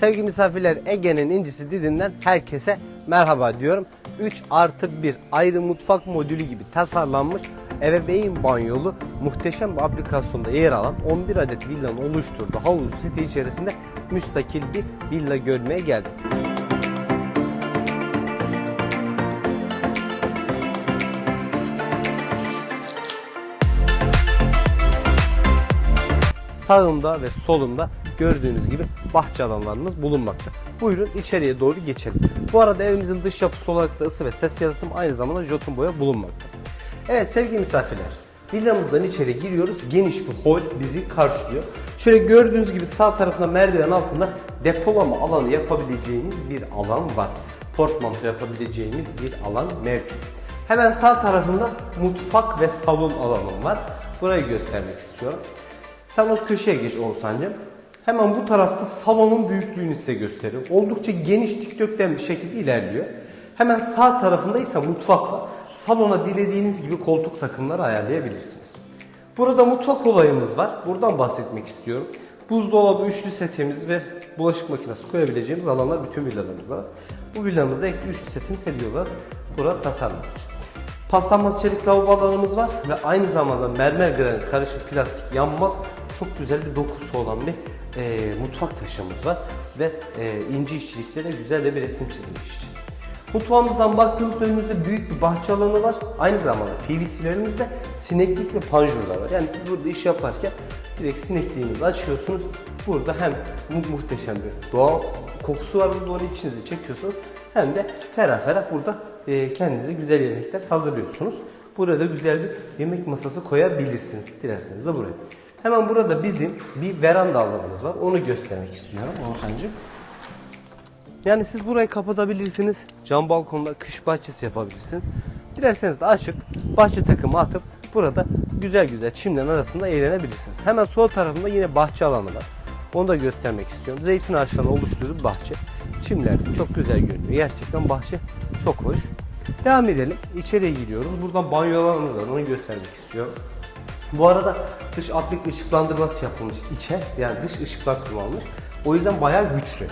Sevgili misafirler Ege'nin incisi Didim'den herkese merhaba diyorum. 3 artı 1 ayrı mutfak modülü gibi tasarlanmış ebeveyn banyolu muhteşem bir aplikasyonda yer alan 11 adet villanın oluşturduğu havuz site içerisinde müstakil bir villa görmeye geldim. Sağımda ve solumda gördüğünüz gibi bahçe alanlarımız bulunmakta. Buyurun içeriye doğru geçelim. Bu arada evimizin dış yapısı olarak da ısı ve ses yalıtım aynı zamanda jotun boya bulunmakta. Evet sevgili misafirler, villamızdan içeri giriyoruz. Geniş bir hol bizi karşılıyor. Şöyle gördüğünüz gibi sağ tarafında merdiven altında depolama alanı yapabileceğiniz bir alan var. Portmanto yapabileceğimiz bir alan mevcut. Hemen sağ tarafında mutfak ve salon alanım var. Burayı göstermek istiyorum. Sen o köşeye geç Oğuzhan'cığım. Hemen bu tarafta salonun büyüklüğünü size gösteriyorum. Oldukça geniş dikdörtgen bir şekilde ilerliyor. Hemen sağ tarafında ise mutfak var. Salona dilediğiniz gibi koltuk takımları ayarlayabilirsiniz. Burada mutfak olayımız var. Buradan bahsetmek istiyorum. Buzdolabı, üçlü setimiz ve bulaşık makinesi koyabileceğimiz alanlar bütün villalarımızda. Bu villamızda ek üçlü setimiz hediye olarak burada tasarlanmış. Paslanmaz çelik lavabo alanımız var ve aynı zamanda mermer granit karışık plastik yanmaz çok güzel bir dokusu olan bir e, mutfak taşımız var ve e, ince işçilikte de güzel de bir resim çizilmiş için. Mutfağımızdan baktığımızda önümüzde büyük bir bahçe alanı var. Aynı zamanda PVC'lerimizde sineklik ve panjurlar var. Yani siz burada iş yaparken direkt sinekliğinizi açıyorsunuz. Burada hem mu- muhteşem bir doğal kokusu var burada onu içinize çekiyorsunuz. Hem de ferah ferah burada e, kendinize güzel yemekler hazırlıyorsunuz. Burada güzel bir yemek masası koyabilirsiniz. Dilerseniz de buraya. Hemen burada bizim bir veranda alanımız var. Onu göstermek istiyorum Oğuzhan'cığım. Yani siz burayı kapatabilirsiniz. Cam balkonda kış bahçesi yapabilirsiniz. Dilerseniz de açık bahçe takımı atıp burada güzel güzel çimlerin arasında eğlenebilirsiniz. Hemen sol tarafında yine bahçe alanı var. Onu da göstermek istiyorum. Zeytin ağaçlarını oluşturduğu bahçe. Çimler çok güzel görünüyor. Gerçekten bahçe çok hoş. Devam edelim. İçeriye giriyoruz. Buradan banyo alanımız var. Onu göstermek istiyorum. Bu arada dış aplik ışıklandırması yapılmış içe yani dış ışıklar kullanılmış. O yüzden bayağı güçlü.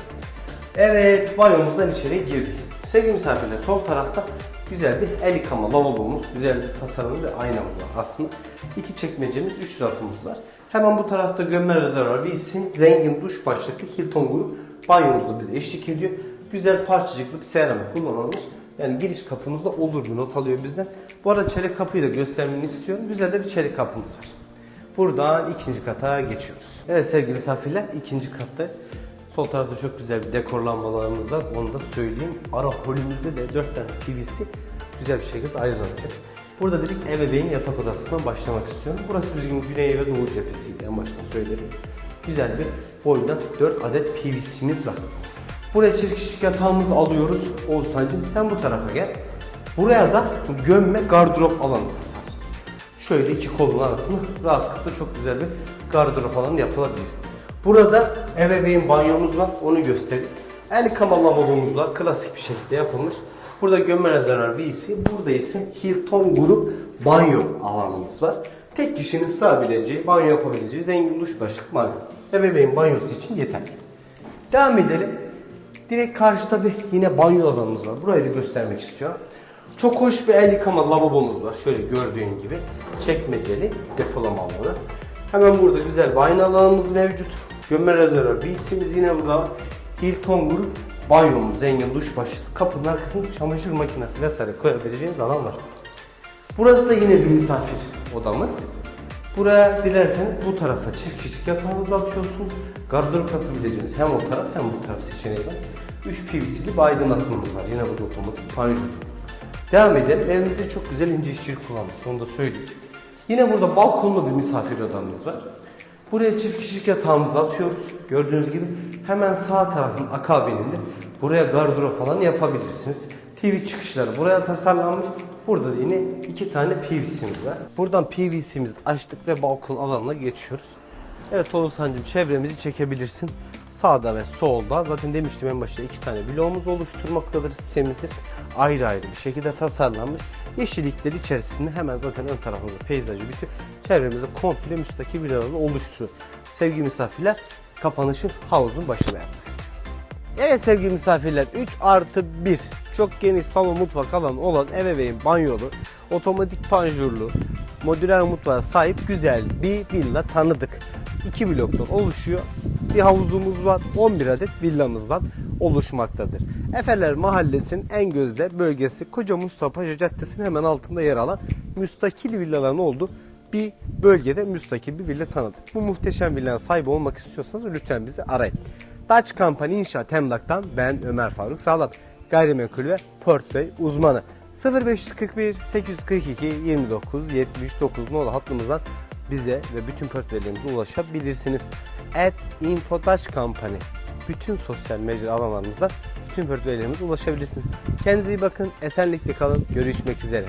Evet banyomuzdan içeri girdik. Sevgili misafirler sol tarafta güzel bir el yıkama lavabomuz, güzel bir tasarımlı bir aynamız var aslında. İki çekmecemiz, üç rafımız var. Hemen bu tarafta gömme rezervuar, Wilson zengin duş başlıklı Hilton grup banyomuzda bize eşlik ediyor. Güzel parçacıklı bir seramik kullanılmış. Yani giriş kapımızda olur bir not alıyor bizden. Bu arada çelik kapıyı da göstermeni istiyorum. Güzel de bir çelik kapımız var. Buradan ikinci kata geçiyoruz. Evet sevgili misafirler ikinci kattayız. Sol tarafta çok güzel bir dekor lambalarımız var. Onu da söyleyeyim. Ara holümüzde de 4 tane PVC güzel bir şekilde ayrılacak. Burada dedik ebeveyn yatak odasından başlamak istiyorum. Burası bizim güney ve doğu cephesiydi en baştan söyledim. Güzel bir boyda 4 adet PVC'miz var. Buraya çift kişilik yatağımızı alıyoruz. Oğuzhan'cığım sen bu tarafa gel. Buraya da gömme gardırop alanı tasarladık. Şöyle iki kolun arasında rahatlıkla çok güzel bir gardırop alanı yapılabilir. Burada ebeveyn banyomuz var, onu göstereyim. El yıkama lavabomuz var, klasik bir şekilde yapılmış. Burada gömme rezervuar VC, burada ise Hilton grup banyo alanımız var. Tek kişinin sığabileceği, banyo yapabileceği zengin duş başlık banyo. Ebeveyn banyosu için yeterli. Devam edelim. Direkt karşıda bir yine banyo alanımız var. Burayı da göstermek istiyorum. Çok hoş bir el yıkama lavabomuz var. Şöyle gördüğün gibi. Çekmeceli depolama alanı. Hemen burada güzel bir ayna alanımız mevcut. Gömme rezervuar BC'miz yine burada. Hilton grup banyomuz, zengin duş başlığı. Kapının arkasında çamaşır makinesi vesaire koyabileceğiniz alan var. Burası da yine bir misafir odamız. Buraya dilerseniz bu tarafa çift kişilik yatağınızı atıyorsunuz. Gardırop yapabileceğiniz hem o taraf hem bu taraf seçeneği var. 3 PVC'li bir aydınlatmamız var. Yine burada otomatik panjur. Devam edelim. Evimizde çok güzel ince işçilik kullanmış. Onu da söyleyeyim. Yine burada balkonlu bir misafir odamız var. Buraya çift kişilik yatağımızı atıyoruz. Gördüğünüz gibi hemen sağ tarafın akabininde buraya gardırop falan yapabilirsiniz. TV çıkışları buraya tasarlanmış. Burada da yine iki tane PVC'miz var. Buradan PVC'mizi açtık ve balkon alanına geçiyoruz. Evet Oğuzhan'cığım çevremizi çekebilirsin. Sağda ve solda zaten demiştim en başta iki tane bloğumuz oluşturmaktadır sistemimizi. Ayrı ayrı bir şekilde tasarlanmış. Yeşillikler içerisinde hemen zaten ön tarafımızda peyzajı bitiyor. Çevremizde komple müstakil villaları oluşturuyor. Sevgili misafirler kapanışı havuzun başına yapmak istiyorum. Evet sevgili misafirler 3 artı 1 çok geniş salon mutfak alanı olan ebeveyn banyolu, otomatik panjurlu, modüler mutfağa sahip güzel bir villa tanıdık. 2 bloktan oluşuyor. Bir havuzumuz var. 11 adet villamızdan oluşmaktadır. Efeler Mahallesi'nin en gözde bölgesi Koca Mustafa Paşa Caddesi'nin hemen altında yer alan müstakil villaların olduğu bir bölgede müstakil bir villa tanıdık. Bu muhteşem villanın sahibi olmak istiyorsanız lütfen bizi arayın. Dutch Company İnşaat Emlak'tan ben Ömer Faruk Sağlam. Gayrimenkul ve portföy uzmanı. 0541 842 29 79 nolu hattımızdan bize ve bütün portföylerimize ulaşabilirsiniz. At Info Dutch Company. Bütün sosyal mecra alanlarımızda bütün portföylerimize ulaşabilirsiniz. Kendinize iyi bakın. Esenlikle kalın. Görüşmek üzere.